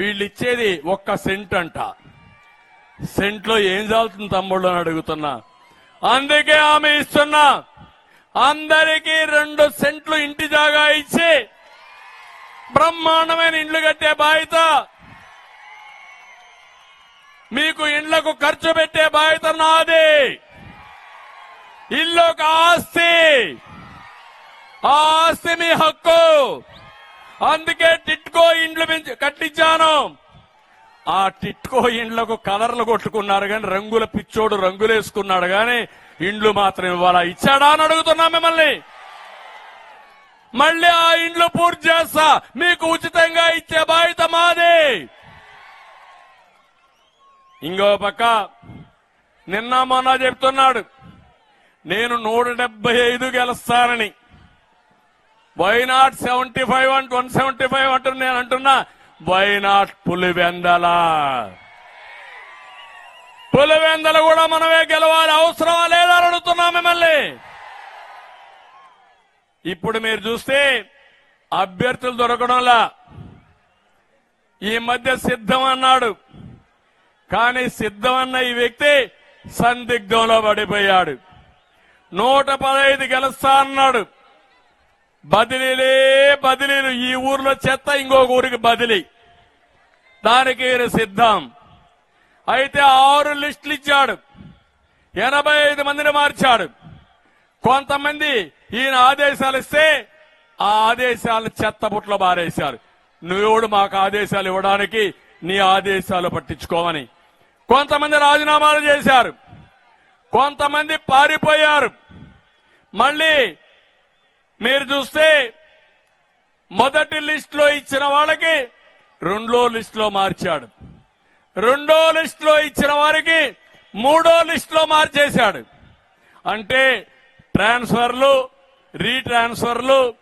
వీళ్ళు ఇచ్చేది ఒక్క సెంట్ అంట. సెంట్లో ఏం చాలుతుంది తమ్ముళ్ళు అని అడుగుతున్నా. అందుకే ఆమె ఇస్తున్నా అందరికీ రెండు సెంట్లు ఇంటి జాగా ఇచ్చి బ్రహ్మాండమైన ఇండ్లు కట్టే బాధ్యత మీకు ఇండ్లకు ఖర్చు పెట్టే బాధ్యత నాది. ఇల్లు ఒక ఆస్తి. ఆస్తి మీ హక్కు. అందుకే టిట్కో ఇండ్లు కట్టించాను. ఆ టిట్కో ఇండ్లకు కలర్లు కొట్టుకున్నారు కానీ రంగుల పిచ్చోడు రంగులేసుకున్నాడు కానీ ఇండ్లు మాత్రం ఇవ్వాలా ఇచ్చాడా అని అడుగుతున్నా మిమ్మల్ని. మళ్ళీ ఆ ఇండ్లు పూర్తి చేస్తా. మీకు ఉచితంగా ఇచ్చే బాధ్యత మాది. ఇంకో పక్క నిన్న మొన్న చెప్తున్నాడు నేను నూట డెబ్బై ఐదు గెలుస్తానని. వై నాట్ సెవెంటీ ఫైవ్ అంటూ వన్ సెవెంటీ ఫైవ్ అంటున్నా నేను అంటున్నా? Why not Pulivendula? పులివెందల కూడా మనమే గెలవాలి. అవసరమా లేదా అడుగుతున్నా మిమ్మల్ని. ఇప్పుడు మీరు చూస్తే అభ్యర్థులు దొరకడంలా ఈ మధ్య సిద్ధం అన్నాడు. కానీ సిద్ధం అన్న ఈ వ్యక్తి సందిగ్ధంలో పడిపోయాడు. నూట పదహైదు గెలుస్తా అన్నాడు. బదిలీలే బదిలీలు. ఈ ఊర్లో చెత్త ఇంకొక ఊరికి బదిలీ. దానికి ఈయన సిద్ధం. అయితే ఆరు లిస్టులు ఇచ్చాడు. ఎనభై ఐదు మందిని మార్చాడు. కొంతమంది ఈయన ఆదేశాలు ఇస్తే ఆ ఆదేశాలను చెత్తబుట్లో బారేశారు. నువ్వెవడు మాకు ఆదేశాలు ఇవ్వడానికి నీ ఆదేశాలు పట్టించుకోమని. కొంతమంది రాజీనామాలు చేశారు. కొంతమంది పారిపోయారు. మళ్ళీ మీరు చూస్తే మొదటి లిస్ట్లో ఇచ్చిన వాళ్ళకి రెండో లిస్ట్లో మార్చాడు. రెండో లిస్ట్లో ఇచ్చిన వారికి మూడో లిస్ట్లో మార్చేశాడు. అంటే ట్రాన్స్ఫర్లు రీట్రాన్స్ఫర్లు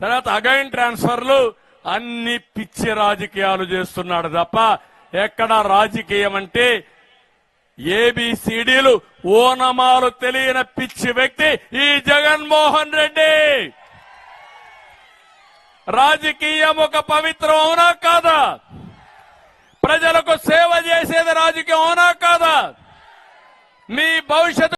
తర్వాత అగైన్ ట్రాన్స్ఫర్లు అన్ని పిచ్చి రాజకీయాలు చేస్తున్నాడు తప్ప ఎక్కడ రాజకీయం అంటే ఏబిసిడీలు ఓనమాలు తెలియని పిచ్చి వ్యక్తి ఈ జగన్మోహన్ రెడ్డి. రాజకీయం ఒక పవిత్రం అవునా కాదా? ప్రజలకు సేవ చేసేది రాజకీయం అవునా కాదా? మీ భవిష్యత్తు